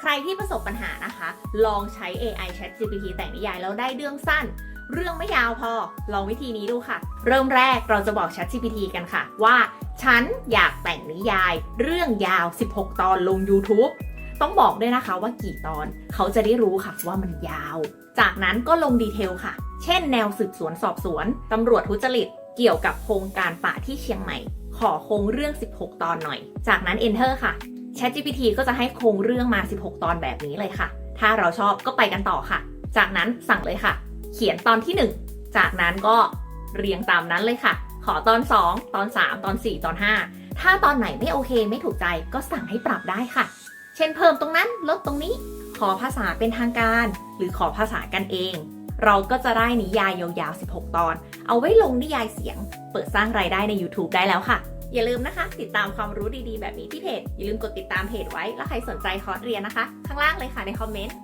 ใครที่ประสบปัญหานะคะ ลองใช้ AI Chat GPT แต่งนิยายแล้วได้เรื่องสั้น เรื่องไม่ยาวพอ ลองวิธีนี้ดูค่ะ เริ่มแรกเราจะบอก Chat GPT กันค่ะ ว่า ฉันอยากแต่งนิยาย เรื่องยาว 16 ตอนลง YouTube ต้องบอกด้วยนะคะว่ากี่ตอนเขาจะได้รู้ค่ะว่ามันยาว จากนั้นก็ลงดีเทลค่ะ เช่นแนวสืบสวนสอบสวน ตำรวจทุจริต เกี่ยวกับโครงการป่าที่เชียงใหม่ ขอโครงเรื่อง 16 ตอนหน่อย จากนั้น Enter ค่ะ ChatGPT ก็จะให้โครงเรื่องมา 16 ตอนแบบนี้เลยค่ะ ถ้าเราชอบก็ไปกันต่อค่ะ จากนั้นสั่งเลยค่ะ เขียนตอนที่ 1 จากนั้นก็เรียงตามนั้นเลยค่ะ ขอตอน 2 ตอน 3 ตอน 4 ตอน 5 ถ้าตอนไหนไม่โอเคไม่ถูกใจก็สั่งให้ปรับได้ค่ะ เช่นเพิ่มตรงนั้นลดตรงนี้ ขอภาษาเป็นทางการ หรือขอภาษากันเอง เราก็จะได้นิยายยาวๆ 16 ตอน เอาไว้ลงนิยายเสียง เปิดสร้างรายได้ใน YouTube ได้แล้วค่ะ อย่าลืมนะคะ ติดตามความรู้ดีๆ แบบนี้ที่เพจ อย่าลืมกดติดตามเพจไว้ แล้วใครสนใจคอร์สเรียนนะคะ ข้างล่างเลยค่ะในคอมเมนต์